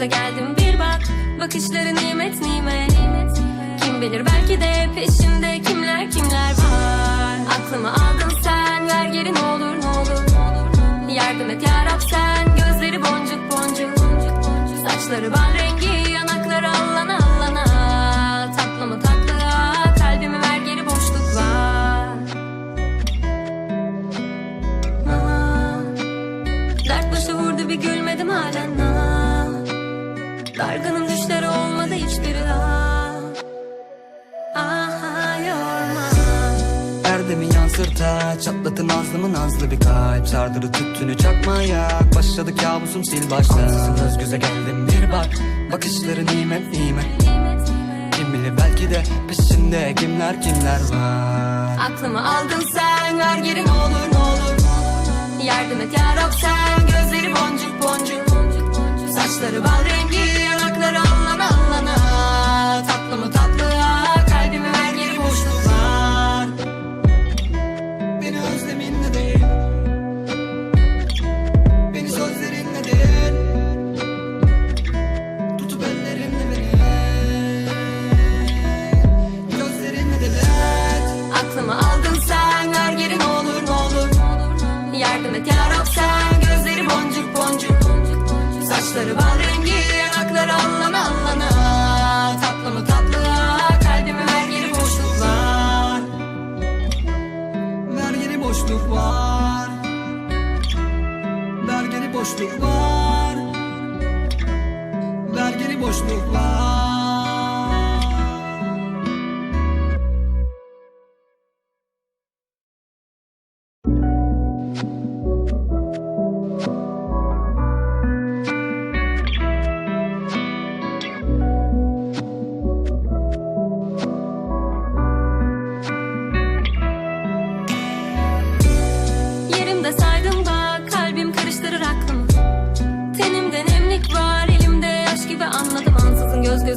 göze geldim bir bak. Bakışları nimet nimet. Kim bilir belki de peşinde kimler kimler var. Aklımı aldın sen ver geri ne olur ne olur Yardım et yarab sen gözleri boncuk boncuk. Saçları bal rengi Dargınım düşleri olmadı hiçbiri daha. Aha yorma. Erdemi yansırta Çatlatın nazlımı nazlı bir kalp. Sardırı tüttünü çakmaya Başladı kabusum sil baştan Ansızın göz göze geldim bir bak. Bakışları nimet nimet. Kim bilir belki de peşinde kimler kimler var. Aklımı aldın sen ver geri ne olur ne olur. Yardım et yarab sen. Gözleri boncuk boncuk Saçları bal rengi yanakları boşluk var. Vergili boşluk var. Vergili boşluk var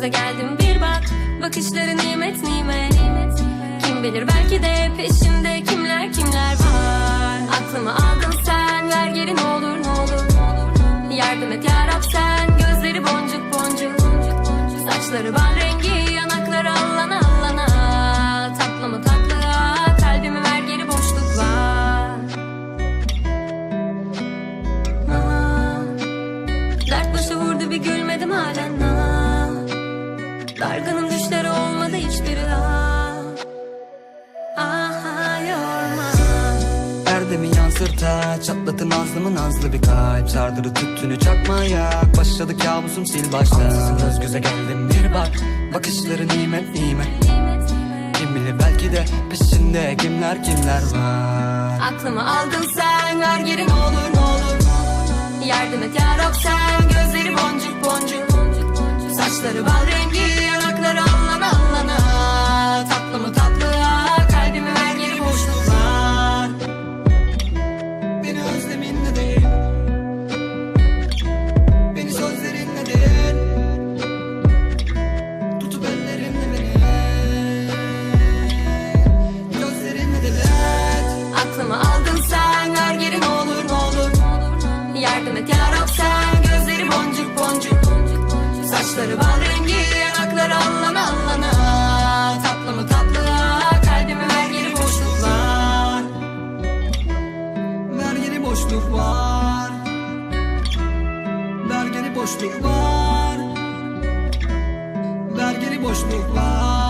göze geldim bir bak. Bakışları nimet nimet. Kim bilir belki de peşinde kimler kimler var. Aklımı aldın sen ver geri ne olur ne olur Yardım et yarab sen gözleri boncuk boncuk. Saçları bal rengi yanakları allana allana. Tatlı mı tatlı ah, kalbimi ver geri boşluk var Aa, Dert başı vurdu bir gülmedim halen. Dargınım düşleri olmadı hiçbiri daha. Aha yorma. Erdemi yansırta Çatlatın nazlımı nazlı bir kalp. Sardırı tüttünü çakmaya Başladı kabusum sil baştan Ansızın göz göze geldim bir bak. Bakışları nimet nimet. Kim bilir belki de peşinde kimler kimler var. Aklımı aldın sen ver geri ne olur ne olur. Yardım et yarab sen gözleri boncuk boncuk. Saçları bal rengi yanakları allana boşluk var. Vergili boşluk var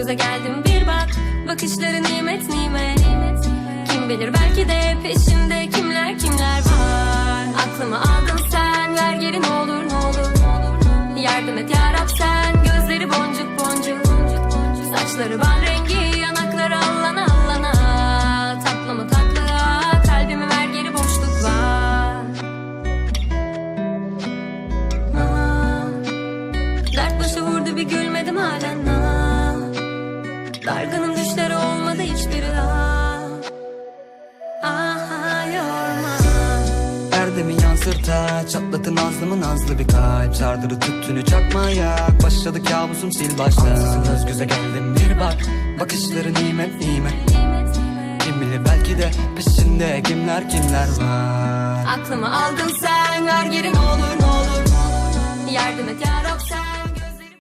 göze geldim. Bir bak Bakışları nimet nimet. Kim bilir belki de peşinde kimler kimler var. Aklımı aldın sen ver geri ne olur ne olur Yardım et yarab sen gözleri boncuk boncuk. Saçları bal rengi yanakları allana allana. Tatlı mı tatlı kalbimi ver geri boşluk var Aa, bir gülmedim halen. Ah. Dargınım düşleri olmadı hiçbiri ah. Aha yorma. Erdemi yansırta Çatlatın nazlımı nazlı bir kalp. Sardırı tüttünü çakmaya Başladı kabusum sil baştan Ansızın göz göze geldim bir bak. Bakışları nimet nimet. Kim bilir belki de peşinde kimler kimler var? Aklımı aldın sen ver geri ne olur ne olur. Yardım et ya Rab